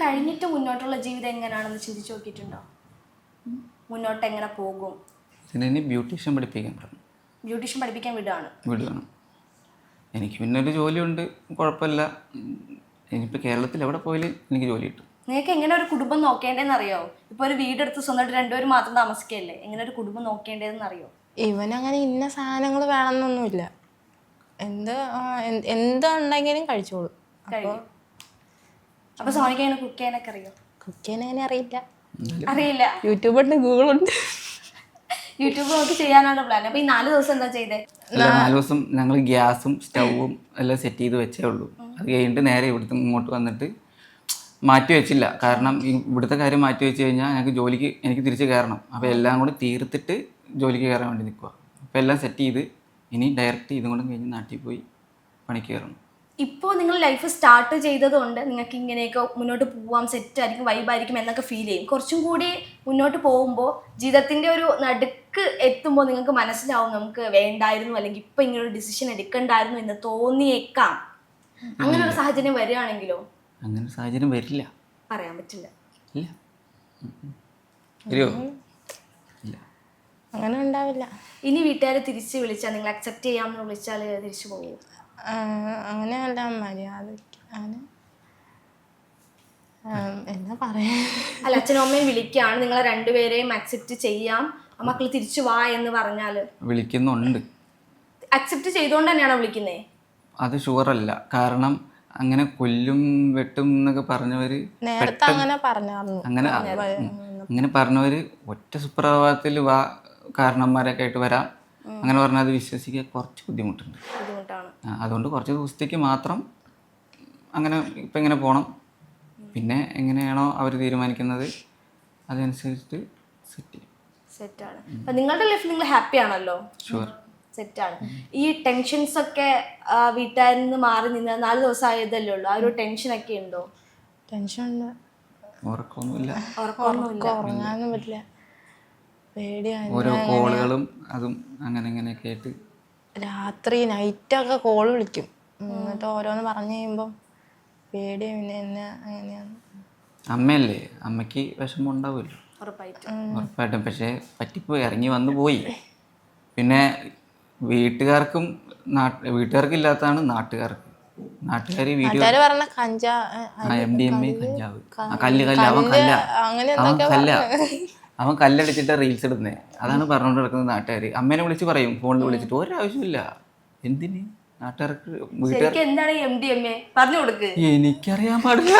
കഴിഞ്ഞിട്ട് മുന്നോട്ടുള്ള ജീവിതം എങ്ങനെയാണെന്ന് ചിന്തിച്ചു നോക്കിയിട്ടുണ്ടോ? മുന്നോട്ട് എങ്ങനെ പോകും ഇതിന് ബ്യൂട്ടീഷ്യൻ പഠിപ്പിക്കാൻ പറഞ്ഞു. ബ്യൂട്ടീഷ്യൻ പഠിപ്പിക്കാൻ വിടുകയാണ്. വിടുകയാണ്. എനിക്ക് പിന്നെ ഒരു ജോലിയുണ്ട് കുഴപ്പമില്ല. ഇനിയിപ്പോൾ കേരളത്തിൽ എവിടെ പോയാലും എനിക്ക് ജോലി കിട്ടും. നിങ്ങൾക്ക് എങ്ങനെ ഒരു കുടുംബം നോക്കേണ്ടതെന്ന് അറിയോ ഇപ്പോൾ ഒരു വീടെടുത്ത് സ്വന്തമായിട്ട് രണ്ടുപേരും മാത്രം താമസിക്കല്ലേ? എങ്ങനെ ഒരു കുടുംബം നോക്കേണ്ടതെന്ന് അറിയോ ഇവനങ്ങനെ ഇന്ന സാധനങ്ങൾ വേണമെന്നൊന്നുമില്ല. എന്ത് എന്തുണ്ടെങ്കിലും കഴിച്ചോളൂ. കഴിയും. അപ്പൊ സോണിക്ക് അങ്ങനെ കുക്ക് ചെയ്യാനൊക്കെ അറിയോ? കുക്ക് ചെയ്യാൻ അങ്ങനെ അറിയില്ല. അറിയില്ല. യൂട്യൂബ് ഉണ്ട് ഗൂഗിൾ ഉണ്ട് യൂട്യൂബ് നോക്കി ചെയ്യാനാണ് പ്ലാൻ അപ്പൊ ഈ നാല് ദിവസം എന്താ ചെയ്തേ? നാല് ദിവസം ഞങ്ങൾ ഗ്യാസും സ്റ്റൗവും എല്ലാം സെറ്റ് ചെയ്ത് വെച്ചേ ഉള്ളൂ. അത് കഴിഞ്ഞിട്ട് നേരെ ഇവിടുത്തെ ഇങ്ങോട്ട് വന്നിട്ട് മാറ്റി വെച്ചില്ല. കാരണം ഇവിടുത്തെ കാര്യം മാറ്റി വെച്ച് കഴിഞ്ഞാൽ ഞങ്ങൾക്ക് ജോലിക്ക് എനിക്ക് തിരിച്ച് കയറണം അപ്പോൾ എല്ലാം കൂടെ തീർത്തിട്ട് ജോലിക്ക് കയറാൻ വേണ്ടി നിൽക്കുക അപ്പോൾ എല്ലാം സെറ്റ് ചെയ്ത് ഇനി ഡയറക്റ്റ് ഇതും കൂടെ കഴിഞ്ഞ് നാട്ടിൽ പോയി പണിക്ക് കയറണം ഇപ്പോൾ നിങ്ങൾ ലൈഫ് സ്റ്റാർട്ട് ചെയ്തതുകൊണ്ട് നിങ്ങൾക്ക് ഇങ്ങനെയൊക്കെ മുന്നോട്ട് പോവാം സെറ്റ് ആയിരിക്കും വൈബായിരിക്കും എന്നൊക്കെ ഫീൽ ചെയ്യും. കുറച്ചും കൂടി മുന്നോട്ട് പോകുമ്പോൾ ജീവിതത്തിന്റെ ഒരു നടുക്ക് എത്തുമ്പോൾ നിങ്ങൾക്ക് മനസ്സിലാവും നമുക്ക് വേണ്ടായിരുന്നു അല്ലെങ്കിൽ ഇപ്പം ഇങ്ങനെ ഒരു ഡിസിഷൻ എടുക്കണ്ടായിരുന്നു എന്ന് തോന്നിയേക്കാം. അങ്ങനെ ഒരു സാഹചര്യം വരികയാണെങ്കിലോ? അങ്ങനെ ഒരു സാഹചര്യം വരില്ല. പറയാൻ പറ്റില്ല. ഇല്ല. അങ്ങനെ ഉണ്ടാവില്ല ഇനി വീട്ടുകാർ തിരിച്ച് വിളിച്ചാൽ നിങ്ങൾ അക്സെപ്റ്റ് ചെയ്യാമെന്ന് വിളിച്ചാൽ തിരിച്ചു പോകും അങ്ങനെയല്ല മര്യാദ അങ്ങനെ. എന്നാ പറയാ. അല്ല അച്ഛനും അമ്മയും വിളിക്കുകയാണ് നിങ്ങളെ രണ്ടുപേരെയും അക്സെപ്റ്റ് ചെയ്യാം. മക്കൾ തിരിച്ചു വാ എന്ന് പറഞ്ഞാൽ. വിളിക്കുന്നുണ്ട്. അക്സെപ്റ്റ് ചെയ്തുകൊണ്ട് തന്നെയാണോ വിളിക്കുന്നേ? അത് ഷുവറല്ല കാരണം അങ്ങനെ കൊല്ലും വെട്ടും എന്നൊക്കെ പറഞ്ഞവര് നേരത്തെ അങ്ങനെ പറഞ്ഞായിരുന്നു അങ്ങനെ. അങ്ങനെ പറഞ്ഞവര് ഒറ്റ സുപ്രഭാതത്തിൽ വാ കാരണന്മാരൊക്കെ ആയിട്ട് വരാം. അങ്ങനെ പറഞ്ഞാൽ അത് വിശ്വസിക്കാൻ കുറച്ച് ബുദ്ധിമുട്ടുണ്ട്. അതുകൊണ്ട് കുറച്ച് ദിവസത്തേക്ക് മാത്രം അങ്ങനെ ഇപ്പം ഇങ്ങനെ പോകണം പിന്നെ എങ്ങനെയാണോ അവർ തീരുമാനിക്കുന്നത് അതനുസരിച്ചിട്ട് സെറ്റ് ചെയ്യും. സെറ്റാണ് അപ്പൊ നിങ്ങളുടെ ലൈഫിൽ നിങ്ങൾ ഹാപ്പി ആണല്ലോ? ഷുവർ സെറ്റാണ് ഈ ടെൻഷൻസ് ഒക്കെ വീട്ടുകാരിൽ നിന്ന് മാറി നിന്ന് നാല് ദിവസം ആയതല്ലേ ഉള്ളൂ. ആ ഒരു ടെൻഷൻ ഒക്കെ ഉണ്ടോ? ടെൻഷൻ ഉണ്ട്. ഉറക്കമൊന്നുമില്ല. ഉറങ്ങാനൊന്നും പറ്റില്ല. പേടിയാണ് ഓരോ കോളുകളും അതും അങ്ങനെ ഇങ്ങനെയൊക്കെ ആയിട്ട് രാത്രി നൈറ്റൊക്കെ കോൾ വിളിക്കും. എന്നിട്ട് ഓരോന്ന് പറഞ്ഞു കഴിയുമ്പം പേടി പിന്നെ എന്നെ അങ്ങനെയാണ്. അമ്മയല്ലേ? അമ്മയ്ക്ക് വിഷമം ഉണ്ടാവുമല്ലോ. ഉറപ്പായിട്ടും. പക്ഷേ പറ്റിപ്പോയി ഇറങ്ങി വന്നു പോയി. പിന്നെ വീട്ടുകാർക്കും നാട്ട് വീട്ടുകാർക്ക് ഇല്ലാത്തതാണ് നാട്ടുകാർക്ക് നാട്ടുകാർ വീഡിയോ കഞ്ചാവ്. ആ കല്ല് കല്ല് അവൻ കല്ല അങ്ങനെ അവൻ കല്ല. അവൻ കല്ലടിച്ചിട്ട് റീൽസ് ഇടുന്നേ. അതാണ് പറഞ്ഞുകൊണ്ട് നടക്കുന്നത് നാട്ടുകാർ അമ്മേനെ വിളിച്ച് പറയും ഫോണിൽ വിളിച്ചിട്ട് ഒരാവശ്യമില്ല എന്തിന്? നാട്ടുകാർക്ക് കൊടുക്ക്. എനിക്കറിയാൻ പാടില്ല.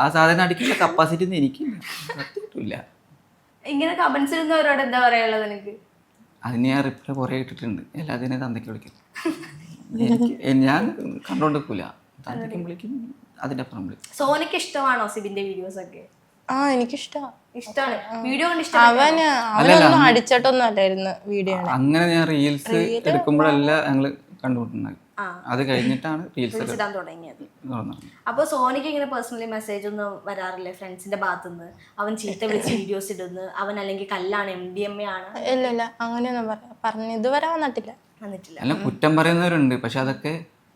ആ സാധനം അടിക്കുന്ന കപ്പാസിറ്റി ഒന്നും എനിക്കില്ല. ഇങ്ങനെ കമന്റ്സ് ഇടുന്നവരോട് എന്താ പറയാനുള്ളത് നിനക്ക്? അതിന് ഞാൻ റിപ്ലൈ കുറേ ഇട്ടിട്ടുണ്ട്. എല്ലാത്തിനും തന്തയ്ക്ക് വിളിക്കും. എനിക്ക് ഞാൻ കണ്ടോണ്ട് നിൽക്കൂല. തന്തയ്ക്കും വിളിക്കും. അതിന്റെ അപ്പുറം വിളിക്കും. സോനിക്ക് ഇഷ്ടമാണോ സിബിന്റെ വീഡിയോസ് ഒക്കെ? ആ എനിക്കിഷ്ടാ. ഇഷ്ടമാണ് വീഡിയോ കൊണ്ട് ഇഷ്ടം അവന് അവനൊന്നും അടിച്ചിട്ടൊന്നും അല്ലായിരുന്നു വീഡിയോ അങ്ങനെ ഞാൻ റീൽസ് എടുക്കുമ്പോഴല്ല ഞങ്ങൾ കണ്ടുമുട്ടുന്നത്. ആ. അത് കഴിഞ്ഞിട്ടാണ് റീൽസ് ഇടാൻ തുടങ്ങിയത്. തുടങ്ങുന്നത്. അപ്പോൾ സോനിക്ക് ഇങ്ങനെ പേഴ്സണലി മെസ്സേജ് ഒന്നും വരാറില്ല? ഫ്രണ്ട്സിന്റെ ഭാഗത്തുനിന്ന്. അവൻ ചീത്ത വിളിച്ച് വീഡിയോസ് ഇടുന്നു. അവൻ അല്ലെങ്കിൽ കല്ലാണ് എം ഡി എം എ ആണ്. ഇല്ല ഇല്ല അങ്ങനെയൊന്നും പറ പറഞ്ഞു ഇതുവരെ വന്നിട്ടില്ല. വന്നിട്ടില്ല. അല്ല കുറ്റം പറയുന്നവരുണ്ട്. പക്ഷെ അതൊക്കെ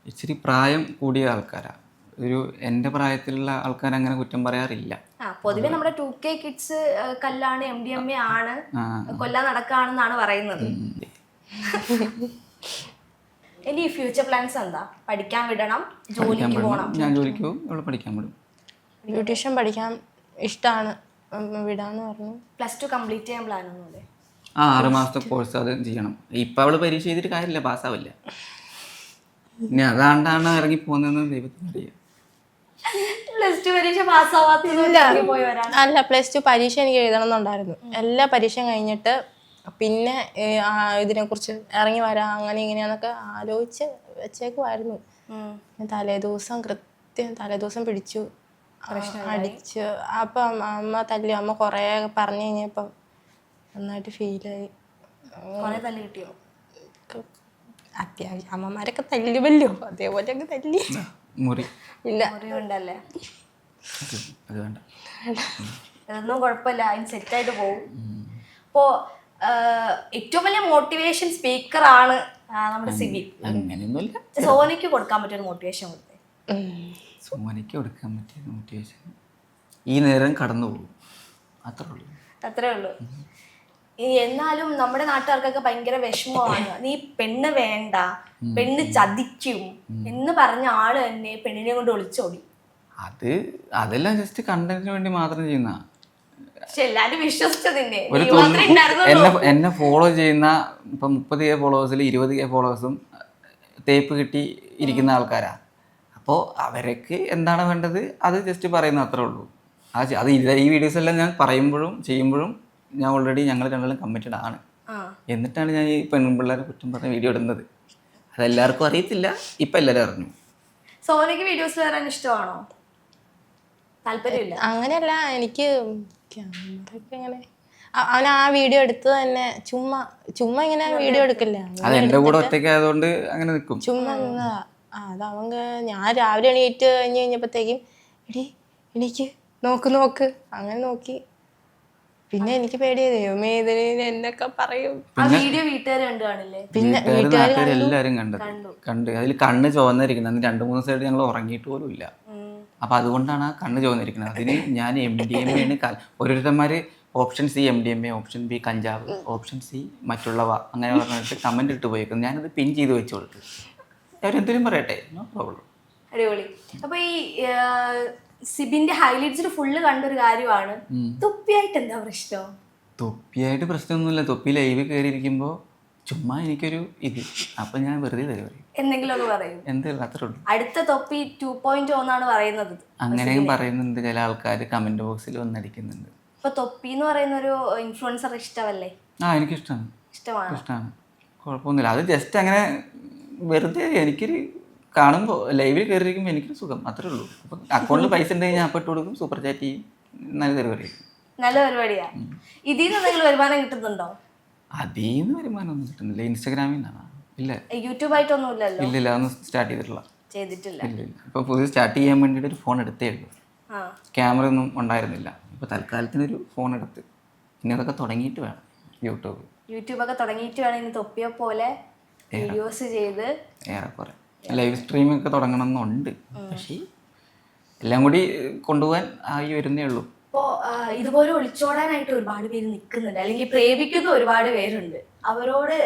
ഇച്ചിരി പ്രായം കൂടിയ ആൾക്കാരാണ് ഒരു എന്റെ പ്രായത്തിലുള്ള ആൾക്കാർ അങ്ങനെ കുറ്റം പറയാറില്ല. പൊതുവെ നമ്മുടെ ടു കെ കിഡ്സ് കല്ലാണ് എം ഡി എം എ ആണ് കൊല്ല കൊല്ലാൻ നടക്കാണെന്നാണ് പറയുന്നത്. ഇനി ഫ്യൂച്ചർ പ്ലാൻസ് എന്താ? പഠിക്കാൻ വിടണം ജോലിക്ക് പോകണം ഞാൻ ജോലിക്ക് പോകും ഇവിടെ പഠിക്കാൻ വിടും. ബ്യൂട്ടീഷ്യൻ പഠിക്കാൻ ഇഷ്ടമാണ് വിടാന്ന് പറഞ്ഞു. പ്ലസ് ടു കംപ്ലീറ്റ് ചെയ്യാൻ പ്ലാൻ ഒന്നുമില്ലേ ആ ആറ് മാസത്തെ കോഴ്സ് അത് ചെയ്യണം. ഇപ്പം അവൾ പരീക്ഷ ചെയ്തിട്ട് കാര്യമില്ല പാസ്സാവില്ല ഇനി അതാണ്ടാണ് ഇറങ്ങി പോകുന്നതെന്ന് ദൈവത്തിന് അറിയാം. പ്ലസ് ടു പരീക്ഷ പാസ്സാവാത്ത പോയി വരാൻ. അല്ല പ്ലസ് ടു പരീക്ഷ എനിക്ക് എഴുതണം എന്നുണ്ടായിരുന്നു. എല്ലാ പരീക്ഷയും കഴിഞ്ഞിട്ട് പിന്നെ ഇതിനെക്കുറിച്ച് ഇറങ്ങി വരാം അങ്ങനെ ഇങ്ങനെയാന്നൊക്കെ ആലോചിച്ച് വെച്ചേക്കുമായിരുന്നു തലേദിവസം കൃത്യം തലേദിവസം പിടിച്ചു. അടിച്ചു. അപ്പം അമ്മ തല്ലി അമ്മ കുറേ പറഞ്ഞു കഴിഞ്ഞപ്പം നന്നായിട്ട് ഫീലായി തല്ല് കിട്ടിയോ? അത്യാവശ്യം അമ്മമാരൊക്കെ തല്ലുമല്ലോ അതേപോലെ അങ്ങ് തല്ലി മുറി. ഇല്ല. അറിവുണ്ടല്ലേ അത് വേണ്ട. ഇതൊന്നും കുഴപ്പമില്ല. അതിന് സെറ്റായിട്ട് പോകും അപ്പോ ഏറ്റവും വലിയ മോട്ടിവേഷൻ സ്പീക്കർ ആണ് നമ്മുടെ സിബി. അങ്ങനെയൊന്നുമില്ല. സോനിക്ക് കൊടുക്കാൻ പറ്റിയ ഒരു മോട്ടിവേഷൻ കൊടുത്തേ. ഉം. സോനിക്ക് കൊടുക്കാൻ പറ്റിയ മോട്ടിവേഷൻ ഈ നേരം കടന്നു പോകും അത്രേ ഉള്ളൂ. അത്രേ ഉള്ളൂ. എന്നാലും നമ്മുടെ നാട്ടുകാർക്കൊക്കെ ഭയങ്കര വിഷമമാണ്. നീ പെണ്ണ് വേണ്ട പെണ്ണ് ചതിക്കും എന്ന് പറഞ്ഞ ആൾ തന്നെ പെണ്ണിനെ കൊണ്ട് ഒളിച്ചോടി. അത് അതെല്ലാം ജസ്റ്റ് കണ്ടന്റിന് വേണ്ടി മാത്രം ചെയ്യുന്ന. എല്ലാരും വിശ്വസിച്ചതിന്റെ എന്നെ എന്നെ ഫോളോ ചെയ്യുന്ന ഇപ്പൊ മുപ്പത് കെ ഫോളോവേഴ്സിൽ ഇരുപത് കെ ഫോളോവേഴ്സും തേപ്പ് കിട്ടി ഇരിക്കുന്ന ആൾക്കാരാ. അപ്പോ അവർക്ക് എന്താണ് വേണ്ടത്? അത് ജസ്റ്റ് പറയുന്ന അത്രേ ഉള്ളൂ. ആ അത് ഈ വീഡിയോസ് എല്ലാം ഞാൻ പറയുമ്പോഴും ചെയ്യുമ്പോഴും ഞാൻ ഓൾറെഡി ഞങ്ങൾ രണ്ടാളും കമ്മിറ്റഡ് ആണ്. എന്നിട്ടാണ് ഞാൻ ഈ പെൺപിള്ളേരെ കുറ്റം പറഞ്ഞ വീഡിയോ ഇടുന്നത്. അതെല്ലാവർക്കും അറിയത്തില്ല ഇപ്പം എല്ലാവരും അറിഞ്ഞു. സോനയ്ക്ക് വീഡിയോസ് വരാൻ ഇഷ്ടമാണോ? താല്പര്യമില്ല. അങ്ങനെയല്ല എനിക്ക് ക്യാമറയൊക്കെ ഇങ്ങനെ. അവൻ ആ വീഡിയോ എടുത്ത് തന്നെ ചുമ്മാ ചുമ്മാ ഇങ്ങനെ വീഡിയോ എടുക്കില്ല. അത് എന്റെ കൂടെ ഒറ്റയ്ക്ക് ആയതുകൊണ്ട് അങ്ങനെ നിൽക്കും. ചുമ്മാ അത് അവങ്ക ഞാൻ രാവിലെ എണീറ്റ് കഴിഞ്ഞ് കഴിഞ്ഞപ്പോഴത്തേക്കും എടി എനിക്ക് നോക്ക് നോക്ക്. അങ്ങനെ നോക്കി. പിന്നെ എനിക്ക് പേടിയ ദൈവമേ ഇതിന് എന്നൊക്കെ പറയും. ആ വീഡിയോ വീട്ടുകാർ കണ്ടു കാണില്ലേ? പിന്നെ വീട്ടുകാർ നാട്ടുകാർ എല്ലാവരും കണ്ടത്. കണ്ട്. അതിൽ കണ്ണ് ചുവന്നിരിക്കുന്നത്. അന്ന് രണ്ട് മൂന്ന് സൈഡ് ഞങ്ങൾ ഉറങ്ങിയിട്ട് പോലും ഇല്ല. അപ്പൊ അതുകൊണ്ടാണ് ആ കണ്ണ് ചുവന്നിരിക്കുന്നത്. അതിന് ഞാൻ എം ഡി എം എയാണ് ഓരോരുത്തന്മാര് option C M D M A option B കഞ്ചാവ് ഓപ്ഷൻ സി മറ്റുള്ളവ അങ്ങനെ പറഞ്ഞിട്ട് കമന്റ് ഇട്ട് പോയേക്കും ഞാനത് പിൻ ചെയ്ത് വെച്ചു കൊടുത്തു അവരെന്തെങ്കിലും പറയട്ടെ നോ പ്രോബ്ലം അടിപൊളി. അപ്പൊ ഈ ആ, സിബിന്റെ ഹൈലൈറ്റ്സിൽ ഫുള്ള് കണ്ടൊരു കാര്യമാണ്. തൊപ്പിയായിട്ട് എന്താ പ്രശ്നം? തൊപ്പിയായിട്ട് പ്രശ്നമൊന്നുമില്ല. തൊപ്പി ലൈവ് കയറിയിരിക്കുമ്പോൾ ചുമ്മാ എനിക്കൊരു ഇത്. അപ്പൊ ഞാൻ വെറുതെ തരും പറയും എന്തെങ്കിലും ഒക്കെ പറയും. എന്തെങ്കിലും അത്രേ ഉള്ളൂ. അടുത്ത തൊപ്പി ടു പോയിന്റ് ഒന്നാണ് പറയുന്നത്. അങ്ങനെയും പറയുന്നുണ്ട് ചില ആൾക്കാർ കമന്റ് ബോക്സിൽ വന്നടിക്കുന്നുണ്ട്. ഇപ്പൊ തൊപ്പി എന്ന് പറയുന്ന ഒരു ഇൻഫ്ലുവൻസർ ഇഷ്ടമല്ലേ? ആ എനിക്കിഷ്ടമാണ് ഇഷ്ടമാണ്? ഇഷ്ടമാണ് കുഴപ്പമൊന്നുമില്ല. അത് ജസ്റ്റ് അങ്ങനെ വെറുതെ എനിക്കൊരു കാണുമ്പോൾ ലൈവിൽ കയറിയിരിക്കുമ്പോൾ എനിക്ക് സുഖം അത്രേ ഉള്ളൂ. അപ്പം അക്കൗണ്ടിൽ പൈസ ഉണ്ടെങ്കിൽ ഞാൻ അപ്പം ഇട്ട് കൊടുക്കും സൂപ്പർ ചാറ്റ് ചെയ്യും നല്ല പരിപാടി. നല്ല പരിപാടിയാ. ഇതിൽ നിന്ന് എന്തെങ്കിലും വരുമാനം കിട്ടുന്നുണ്ടോ? അതിൽ നിന്ന് വരുമാനമൊന്നും കിട്ടുന്നില്ല. ഇൻസ്റ്റാഗ്രാമിൽ നിന്നാണ് ഇല്ല. യൂട്യൂബ് ആയിട്ടൊന്നും ഇല്ലല്ലോ ഇല്ല അതൊന്നും സ്റ്റാർട്ട് ചെയ്തിട്ടില്ല. ചെയ്തിട്ടില്ല. ഇല്ല പുതിയ സ്റ്റാർട്ട് ചെയ്യാൻ വേണ്ടിയിട്ട് ഒരു ഫോൺ എടുത്തേ ഉള്ളൂ. ക്യാമറ ഒന്നും ഉണ്ടായിരുന്നില്ല. ഇപ്പോൾ തൽക്കാലത്തിനൊരു ഫോൺ എടുത്ത്. പിന്നെ അതൊക്കെ തുടങ്ങിയിട്ട് വേണം യൂട്യൂബ്. യൂട്യൂബ് ഒക്കെ തുടങ്ങിയിട്ട് വേണം ഇനി തൊപ്പിയെ പോലെ വീഡിയോസ് ചെയ്ത്. ഏറെക്കുറെ. ലൈവ് സ്ട്രീമിംഗ് ഒക്കെ തുടങ്ങണം എന്നുണ്ട് പക്ഷേ എല്ലാം കൂടി കൊണ്ടുപോകാൻ ആയി വരുന്നേ ഉള്ളൂ. ഇപ്പോ ഇതുപോലെ ഒളിച്ചോടാനായിട്ട് ഒരുപാട് പേര് നിൽക്കുന്നുണ്ട്. അല്ലെങ്കിൽ പ്രേമിക്കുന്ന ഒരുപാട് പേരുണ്ട്. അവരോട്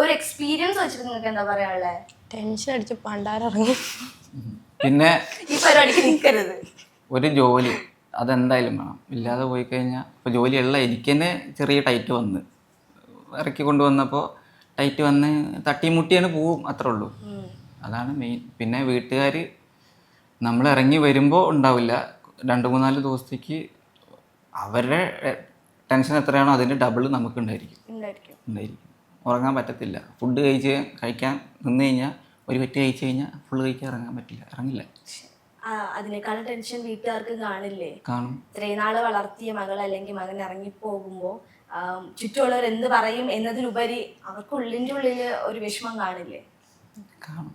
ഒരു എക്സ്പീരിയൻസ് വെച്ചിട്ട് നിങ്ങൾക്ക് എന്താ പറയാനുള്ളത് ടെൻഷൻ അടിച്ച് പണ്ടാരിറങ്ങി പിന്നെ ഈ പരിപാടിക്ക് നിൽക്കരുത്. ഒരു ജോലി അതെന്തായാലും വേണം. ഇല്ലാതെ പോയി കഴിഞ്ഞാൽ ഇപ്പോൾ ജോലിയുള്ള എനിക്ക് തന്നെ ചെറിയ ടൈറ്റ് വന്ന്. ഇറക്കി കൊണ്ടുവന്നപ്പോൾ ടൈറ്റ് വന്ന് തട്ടിമുട്ടിയാണ് പോവും അത്രേ ഉള്ളൂ. അതാണ് മെയിൻ പിന്നെ വീട്ടുകാർ നമ്മൾ ഇറങ്ങി വരുമ്പോൾ ഉണ്ടാവില്ല. രണ്ട് മൂന്നാൽ ദിവസത്തേക്ക് അവരുടെ ടെൻഷൻ എത്രയാണോ അതിന്റെ ഡബിൾ നമുക്ക് ഉണ്ടായിരിക്കും. ഉണ്ടായിരിക്കും. ഉണ്ടായിരിക്കും. ഉറങ്ങാൻ പറ്റത്തില്ല. ഫുഡ് കഴിച്ച് കഴിക്കാൻ നിന്ന് കഴിഞ്ഞാൽ ഒരു പറ്റി കഴിച്ചു കഴിഞ്ഞാൽ ഫുള്ള് കഴിക്കാൻ ഇറങ്ങാൻ പറ്റില്ല. ഇറങ്ങില്ല. അതിനേക്കാളും ടെൻഷൻ വീട്ടുകാർക്ക് കാണില്ലേ? കാണും. ഇത്രയും നാൾ വളർത്തിയ മകൾ അല്ലെങ്കിൽ മകൻ ഇറങ്ങിപ്പോകുമ്പോൾ ചുറ്റുമുള്ളവർ എന്ത് പറയും എന്നതിലുപരി അവർക്ക് ഉള്ളിന്റെ ഉള്ളിൽ ഒരു വിഷമം കാണില്ലേ? കാണും.